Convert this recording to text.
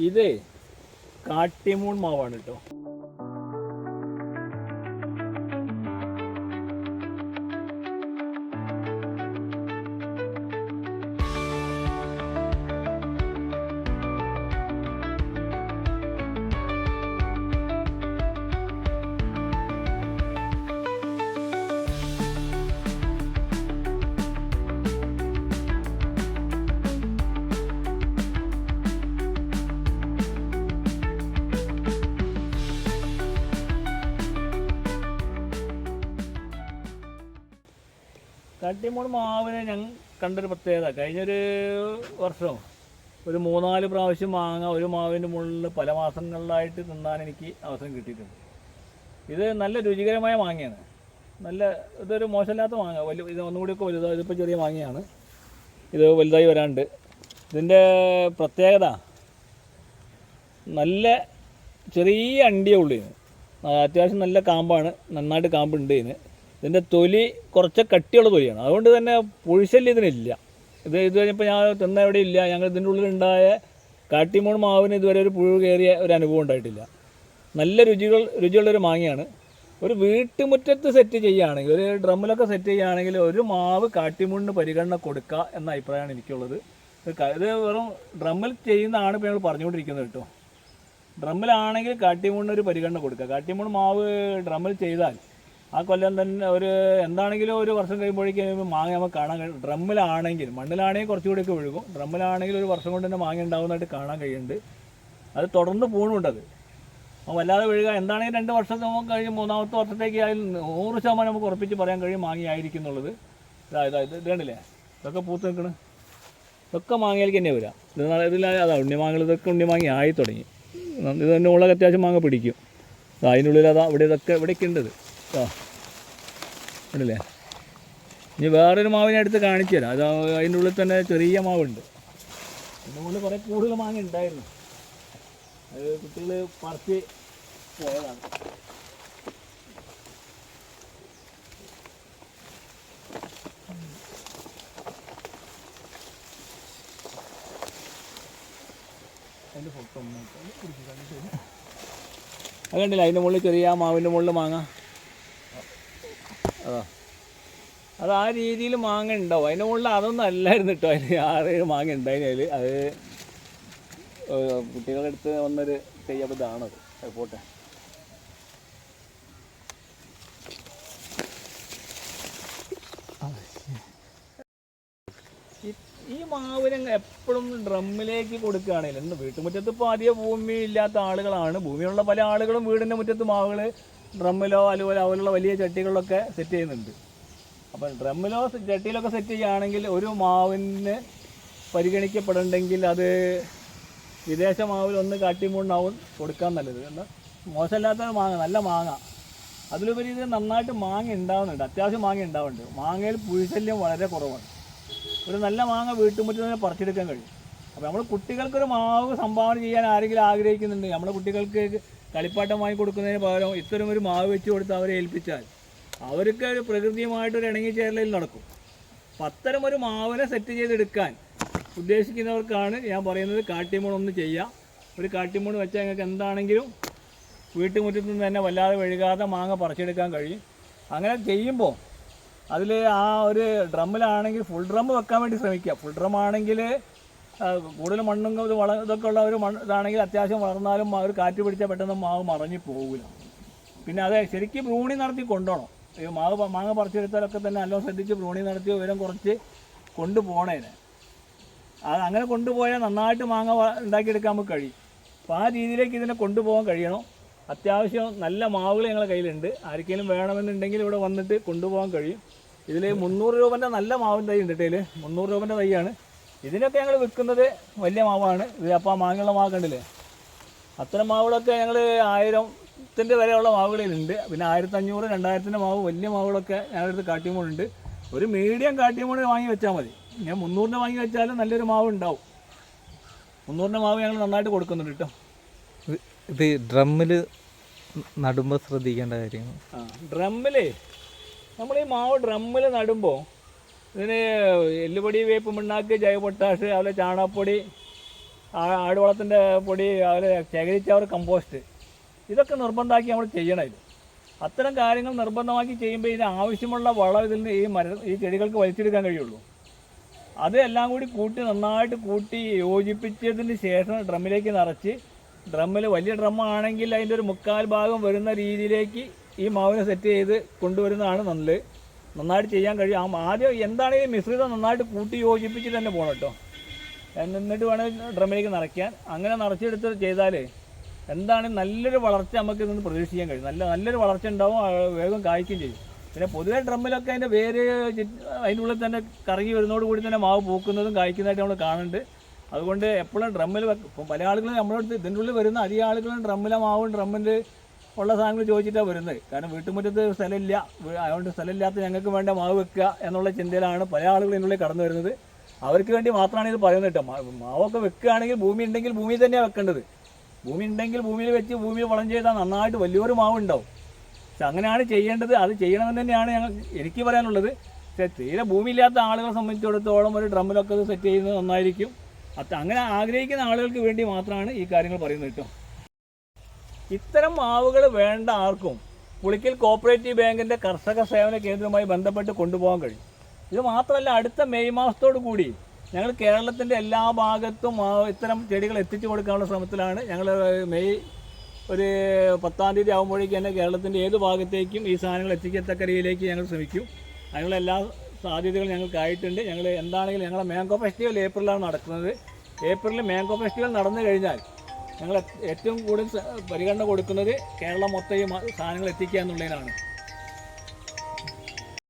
ഇത് കാട്ടിമൂൺ മാവാണ് കേട്ടോ കാട്ടിമൂൺ മാവിനെ ഞങ്ങൾ കണ്ടൊരു പ്രത്യേകത. കഴിഞ്ഞൊരു വർഷം ഒരു മൂന്നാൽ പ്രാവശ്യം മാങ്ങ ഒരു മാവിന്റെ മുകളിൽ പല മാസങ്ങളിലായിട്ട് തിന്നാൻ എനിക്ക് അവസരം കിട്ടിയിട്ടുണ്ട്. ഇത് നല്ല രുചികരമായ മാങ്ങയാണ്. നല്ല ഇതൊരു മോശമില്ലാത്ത മാങ്ങ. വലിയ ഇത് ഒന്നുകൂടിയൊക്കെ വലുതാണ് ഇതിപ്പോൾ ചെറിയ മാങ്ങയാണ്. ഇത് വലുതായി വരാണ്ട്. ഇതിന്റെ പ്രത്യേകത നല്ല ചെറിയ അണ്ടിയേ ഉള്ളൂ ഇതിന് അത്യാവശ്യം നല്ല കാമ്പാണ്. നന്നായിട്ട് കാമ്പുണ്ട് ഇതിന്. ഇതിന്റെ തൊലി കുറച്ച് കട്ടിയുള്ള തൊലിയാണ്. അതുകൊണ്ട് തന്നെ പുഴിശല്യം ഇതിനില്ല. ഇത് ഇത് കഴിഞ്ഞപ്പോൾ ഞാൻ തിന്ന എവിടെ ഇല്ല. ഞങ്ങൾ ഇതിന്റെ ഉള്ളിലുണ്ടായ കാട്ടിമോൺ മാവിന് ഇതുവരെ ഒരു പുഴു കയറിയ ഒരു അനുഭവം ഉണ്ടായിട്ടില്ല. നല്ല രുചികൾ രുചിയുള്ളൊരു മാങ്ങയാണ്. ഒരു വീട്ടുമുറ്റത്ത് സെറ്റ് ചെയ്യുകയാണെങ്കിൽ ഒരു ഡ്രമ്മിലൊക്കെ സെറ്റ് ചെയ്യുകയാണെങ്കിൽ ഒരു മാവ് കാട്ടിമൂണിന് പരിഗണന കൊടുക്കുക എന്ന അഭിപ്രായമാണ് എനിക്കുള്ളത്. ഇത് വെറും ഡ്രമ്മിൽ ചെയ്യുന്നതാണ് ഇപ്പോൾ ഞങ്ങൾ പറഞ്ഞുകൊണ്ടിരിക്കുന്നത് കേട്ടോ. ഡ്രമ്മിലാണെങ്കിൽ കാട്ടിമൂണിന് ഒരു പരിഗണന കൊടുക്കുക കാട്ടിമൂൺ മാവ് ഡ്രമ്മിൽ ചെയ്താൽ ആ കൊല്ലം തന്നെ ഒരു എന്താണെങ്കിലും ഒരു വർഷം കഴിയുമ്പോഴേക്കും മാങ്ങ നമുക്ക് കാണാൻ കഴിയും ഡ്രമ്മിലാണെങ്കിൽ മണ്ണിലാണെങ്കിൽ കുറച്ചുകൂടിയൊക്കെ ഒഴുകും ഡ്രമ്മിലാണെങ്കിൽ ഒരു വർഷം കൊണ്ട് തന്നെ മാങ്ങ ഉണ്ടാവുന്നതായിട്ട് കാണാൻ കഴിയുന്നുണ്ട്. അത് തുടർന്ന് പോകുന്നുണ്ട് അത്. അപ്പോൾ വല്ലാതെ വീഴുക. എന്താണെങ്കിലും രണ്ട് വർഷം കഴിഞ്ഞ് മൂന്നാമത്തെ വർഷത്തേക്ക് ആയാലും നൂറ് ശതമാനം നമുക്ക് ഉറപ്പിച്ച് പറയാൻ കഴിയും മാങ്ങയായിരിക്കും എന്നുള്ളത് ഇതാ ഇതാ ഇത് ഇതേണ്ടില്ലേ? ഇതൊക്കെ പൂത്ത് നിൽക്കണ്. ഇതൊക്കെ മാങ്ങയിലേക്ക് തന്നെ വരാം. ഇത് ഇതിൽ അതാ ഉണ്ണിമാങ്ങകൾ ഇതൊക്കെ ഉണ്ണിമാങ്ങി ആയി തുടങ്ങി. ഇത് തന്നെ ഉള്ളത് അത്യാവശ്യം മാങ്ങ പിടിക്കും. അതിനുള്ളിൽ അതാ ഇവിടെ ഇതൊക്കെ ഇവിടേക്ക് ഉണ്ട് ആ. ഉണ്ടല്ലേ ഇനി വേറൊരു മാവിനെ അടുത്ത് കാണിച്ചു തരാം അത് അതിന്റെ ഉള്ളിൽ തന്നെ ചെറിയ മാവുണ്ട്. അതിന്റെ മുകളിൽ കുറേ കൂടുതൽ മാങ്ങ ഉണ്ടായിരുന്നു. അത് കുട്ടികൾ പറിച്ച് പോയതാണ്. അത് അതിന്റെ മുകളിൽ ചെറിയ മാവിന്റെ മുകളിൽ മാങ്ങ. അതാ. ആ രീതിയിൽ മാങ്ങ ഉണ്ടാവും. അതിന്റെ മുകളിൽ അതൊന്നും അല്ലായിരുന്നു കേട്ടോ അതിന് ആറ് മാങ്ങ ഉണ്ടായിരുന്നു അതിൽ അത് കുട്ടികളുടെ അടുത്ത് വന്നൊരു ചെയ്യാൻ ഇതാണത്. പോട്ടെ. ഈ- ഈ മാവിനെ എപ്പോഴും ഡ്രമ്മിലേക്ക് കൊടുക്കുകയാണെങ്കിൽ വീട്ടുമുറ്റത്ത് ഇപ്പോൾ അധികം ഭൂമി ഇല്ലാത്ത ആളുകളാണ്. ഭൂമിയുള്ള പല ആളുകളും വീടിന്റെ മുറ്റത്ത് മാവുകൾ ഡ്രമ്മിലോ അതുപോലെ അതുപോലുള്ള വലിയ ചട്ടികളിലൊക്കെ സെറ്റ് ചെയ്യുന്നുണ്ട്. അപ്പോൾ ഡ്രമ്മിലോ ചട്ടിയിലൊക്കെ സെറ്റ് ചെയ്യുകയാണെങ്കിൽ ഒരു മാവിന് പരിഗണിക്കപ്പെടണ്ടെങ്കിൽ അത് വിദേശ മാവിൽ ഒന്ന് കാട്ടിമൂന്നാവും കൊടുക്കാൻ നല്ലത്. എന്താ മോശമില്ലാത്ത മാങ്ങ നല്ല മാങ്ങ. അതിലുപരി ഇത് നന്നായിട്ട് മാങ്ങ ഉണ്ടാവുന്നുണ്ട്. അത്യാവശ്യം മാങ്ങ ഉണ്ടാവുന്നുണ്ട്. മാങ്ങയിൽ പുഴിശല്യം വളരെ കുറവാണ്. ഒരു നല്ല മാങ്ങ വീട്ടുമുറ്റത്ത് തന്നെ പറിച്ചെടുക്കാൻ കഴിയും. അപ്പോൾ നമ്മൾ കുട്ടികൾക്കൊരു മാവ് സംഭാവന ചെയ്യാൻ ആരെങ്കിലും ആഗ്രഹിക്കുന്നുണ്ട് നമ്മുടെ കുട്ടികൾക്ക് കളിപ്പാട്ടം വാങ്ങി കൊടുക്കുന്നതിന് പകരം ഇത്തരം ഒരു മാവ് വെച്ച് കൊടുത്ത് അവരെ ഏൽപ്പിച്ചാൽ അവർക്ക് ഒരു പ്രകൃതിയുമായിട്ടൊരു ഇണങ്ങിച്ചേരലിൽ നടക്കും. അപ്പം അത്തരം ഒരു മാവിനെ സെറ്റ് ചെയ്തെടുക്കാൻ ഉദ്ദേശിക്കുന്നവർക്കാണ് ഞാൻ പറയുന്നത് കാട്ടിമൂൺ ഒന്ന് ചെയ്യാം. ഒരു കാട്ടിമൂൺ വെച്ചാൽ നിങ്ങൾക്ക് എന്താണെങ്കിലും വീട്ടുമുറ്റത്ത് നിന്ന് തന്നെ വല്ലാതെ വഴുകാതെ മാങ്ങ പറിച്ചെടുക്കാൻ കഴിയും. അങ്ങനെ ചെയ്യുമ്പോൾ അതിൽ ആ ഒരു ഡ്രമ്മിലാണെങ്കിൽ ഫുൾ ഡ്രം വെക്കാൻ വേണ്ടി ശ്രമിക്കുക. ഫുൾ ഡ്രം ആണെങ്കിൽ കൂടുതൽ മണ്ണും ഇത് വള ഇതൊക്കെ ഉള്ള ഒരു മണ്ണ് ഇതാണെങ്കിൽ അത്യാവശ്യം വളർന്നാലും ഒരു കാറ്റ് പിടിച്ചാൽ പെട്ടെന്ന് മാവ് മറഞ്ഞു പോകില്ല പിന്നെ അത് ശരിക്കും ബ്രൂണി നടത്തി കൊണ്ടുപോകണം ഈ മാവ് മാങ്ങ പറിച്ചെടുത്താലൊക്കെ തന്നെ നല്ലോണം ശ്രദ്ധിച്ച് ബ്രൂണി നടത്തി ഉയരം കുറച്ച് കൊണ്ടുപോകണേനെ അത് അങ്ങനെ കൊണ്ടുപോയാൽ നന്നായിട്ട് മാങ്ങ ഉണ്ടാക്കിയെടുക്കാൻ നമുക്ക് കഴിയും. അപ്പോൾ ആ രീതിയിലേക്ക് ഇതിനെ കൊണ്ടുപോകാൻ കഴിയണം. അത്യാവശ്യം നല്ല മാവുകൾ ഞങ്ങളുടെ കയ്യിലുണ്ട്. ആർക്കെങ്കിലും വേണമെന്നുണ്ടെങ്കിൽ ഇവിടെ വന്നിട്ട് കൊണ്ടുപോകാൻ കഴിയും. ഇതിൽ മുന്നൂറ് രൂപന്റെ നല്ല മാവിൻ തൈ ഉണ്ട് കേട്ടേ മുന്നൂറ് രൂപന്റെ തൈയാണ്. ഇതിനൊക്കെ ഞങ്ങൾ വിൽക്കുന്നത് വലിയ മാവാണ്. ഇത് അപ്പോൾ ആ മാങ്ങയുള്ള മാവ് കണ്ടില്ലേ? അത്തരം മാവുകളൊക്കെ ഞങ്ങൾ ആയിരത്തിന്റെ വരെയുള്ള മാവുകളിലുണ്ട്. പിന്നെ ആയിരത്തി അഞ്ഞൂറ് രണ്ടായിരത്തിന്റെ മാവ് വലിയ മാവുകളൊക്കെ ഞങ്ങളടുത്ത് കാട്ടിമൂണുണ്ട് ഒരു മീഡിയം കാട്ടിമൂണ് വാങ്ങി വെച്ചാൽ മതി. ഞാൻ മുന്നൂറിന്റെ വാങ്ങി വെച്ചാലും നല്ലൊരു മാവ് ഉണ്ടാവും. മുന്നൂറിന്റെ മാവ് ഞങ്ങൾ നന്നായിട്ട് കൊടുക്കുന്നുണ്ട് കേട്ടോ. ഇത് ഇത് ഡ്രമ്മിൽ നടുമ്പോൾ ശ്രദ്ധിക്കേണ്ട കാര്യങ്ങൾ ആ ഡ്രമ്മിലേ നമ്മൾ ഈ മാവ് ഡ്രമ്മിൽ നടുമ്പോൾ ഇതിന് എല്ലുപൊടി വേപ്പ് മണ്ണാക്ക് ജൈവ പൊട്ടാഷ് അതുപോലെ ചാണകപ്പൊടി ആടുവളത്തിന്റെ പൊടി അതുപോലെ ശേഖരിച്ചവർ കമ്പോസ്റ്റ്. ഇതൊക്കെ നിർബന്ധമാക്കി നമ്മൾ ചെയ്യണം ഇത്. അത്തരം കാര്യങ്ങൾ നിർബന്ധമാക്കി ചെയ്യുമ്പോൾ ഇതിന് ആവശ്യമുള്ള വളം ഇതിൽ ഈ മര ഈ ചെടികൾക്ക് വലിച്ചെടുക്കാൻ കഴിയുള്ളൂ. അത് എല്ലാം കൂടി കൂട്ടി നന്നായിട്ട് കൂട്ടി യോജിപ്പിച്ചതിന് ശേഷം ഡ്രമ്മിലേക്ക് നിറച്ച് ഡ്രമ്മിൽ വലിയ ഡ്രമ്മാണെങ്കിൽ അതിന്റെ ഒരു മുക്കാൽ ഭാഗം വരുന്ന രീതിയിലേക്ക് ഈ മാവിനെ സെറ്റ് ചെയ്ത് കൊണ്ടുവരുന്നതാണ് നല്ലത്. നന്നായിട്ട് ചെയ്യാൻ കഴിയും. ആദ്യം എന്താണെങ്കിലും മിശ്രിതം നന്നായിട്ട് കൂട്ടി യോജിപ്പിച്ചിട്ട് തന്നെ പോകണം കേട്ടോ. എന്നിട്ട് വേണം ഡ്രമ്മിലേക്ക് നിറയ്ക്കാൻ. അങ്ങനെ നിറച്ചെടുത്ത് ചെയ്താൽ എന്താണ് നല്ലൊരു വളർച്ച നമുക്ക് ഇതിന് പ്രതീക്ഷിക്കാൻ കഴിയും. നല്ല നല്ലൊരു വളർച്ച ഉണ്ടാവും വേഗം കായ്ക്കുകയും ചെയ്യും. പിന്നെ പൊതുവെ ഡ്രമ്മിലൊക്കെ അതിന്റെ വേര് അതിന്റെ ഉള്ളിൽ തന്നെ കറങ്ങി വരുന്നതോട് കൂടി തന്നെ മാവ് പൂക്കുന്നതും കായ്ക്കുന്നതായിട്ട് നമ്മൾ കാണുന്നുണ്ട്. അതുകൊണ്ട് എപ്പോഴും ഡ്രമ്മിൽ ഇപ്പം പല ആളുകളും നമ്മളടുത്ത് ഇതിന്റെ ഉള്ളിൽ വരുന്ന അധികം ആളുകളും ഡ്രമ്മിലെ മാവും ഡ്രമ്മിൽ ഉള്ള സാധനങ്ങൾ ചോദിച്ചിട്ടാണ് വരുന്നത്. കാരണം വീട്ടുമുറ്റത്ത് സ്ഥലമില്ല. അതുകൊണ്ട് സ്ഥലമില്ലാത്ത ഞങ്ങൾക്ക് വേണ്ട മാവ് വെക്കുക എന്നുള്ള ചിന്തയിലാണ് പല ആളുകളും ഇതിനുള്ളിൽ കടന്നു വരുന്നത്. അവർക്ക് വേണ്ടി മാത്രമാണ് ഇത് പറയുന്നത് കേട്ടോ. മാവൊക്കെ വെക്കുകയാണെങ്കിൽ ഭൂമി ഉണ്ടെങ്കിൽ ഭൂമി തന്നെയാണ് വെക്കേണ്ടത്. ഭൂമി ഉണ്ടെങ്കിൽ ഭൂമിയിൽ വെച്ച് ഭൂമിയിൽ വളം ചെയ്താൽ നന്നായിട്ട് വലിയൊരു മാവ് ഉണ്ടാവും. പക്ഷെ അങ്ങനെയാണ് ചെയ്യേണ്ടത്. അത് ചെയ്യണമെന്ന് തന്നെയാണ് ഞങ്ങൾ എനിക്ക് പറയാനുള്ളത്. പക്ഷേ തീരെ ഭൂമിയില്ലാത്ത ആളുകളെ സംബന്ധിച്ചിടത്തോളം ഒരു ഡ്രമ്മിലൊക്കെ സെറ്റ് ചെയ്യുന്നത് നന്നായിരിക്കും. അത് അങ്ങനെ ആഗ്രഹിക്കുന്ന ആളുകൾക്ക് വേണ്ടി മാത്രമാണ് ഈ കാര്യങ്ങൾ പറയുന്നത് കേട്ടോ. ഇത്തരം മാവുകൾ വേണ്ട ആർക്കും പുളിക്കൽ കോപ്പറേറ്റീവ് ബാങ്കിന്റെ കർഷക സേവന കേന്ദ്രവുമായി ബന്ധപ്പെട്ട് കൊണ്ടുപോകാൻ കഴിയും. ഇത് മാത്രമല്ല അടുത്ത മെയ് മാസത്തോടു കൂടി ഞങ്ങൾ കേരളത്തിന്റെ എല്ലാ ഭാഗത്തും ഇത്തരം ചെടികൾ എത്തിച്ചു കൊടുക്കാനുള്ള ശ്രമത്തിലാണ് ഞങ്ങൾ മെയ് ഒരു പത്താം തീയതി ആകുമ്പോഴേക്കും തന്നെ കേരളത്തിന്റെ ഏത് ഭാഗത്തേക്കും ഈ സാധനങ്ങൾ എത്തിക്കത്തക്ക രീതിയിലേക്ക് ഞങ്ങൾ ശ്രമിക്കും. അതിനുള്ള എല്ലാ സാധ്യതകളും ഞങ്ങൾക്കായിട്ടുണ്ട്. ഞങ്ങൾ എന്താണെങ്കിലും ഞങ്ങളുടെ മാംഗോ ഫെസ്റ്റിവൽ ഏപ്രിലാണ് നടക്കുന്നത്. ഏപ്രിലിൽ മാംഗോ ഫെസ്റ്റിവൽ നടന്നു കഴിഞ്ഞാൽ ഞങ്ങൾ ഏറ്റവും കൂടുതൽ പരിഗണന കൊടുക്കുന്നത് കേരളം മൊത്തം ഈ സാധനങ്ങൾ എത്തിക്കുക എന്നുള്ളതിനാണ്.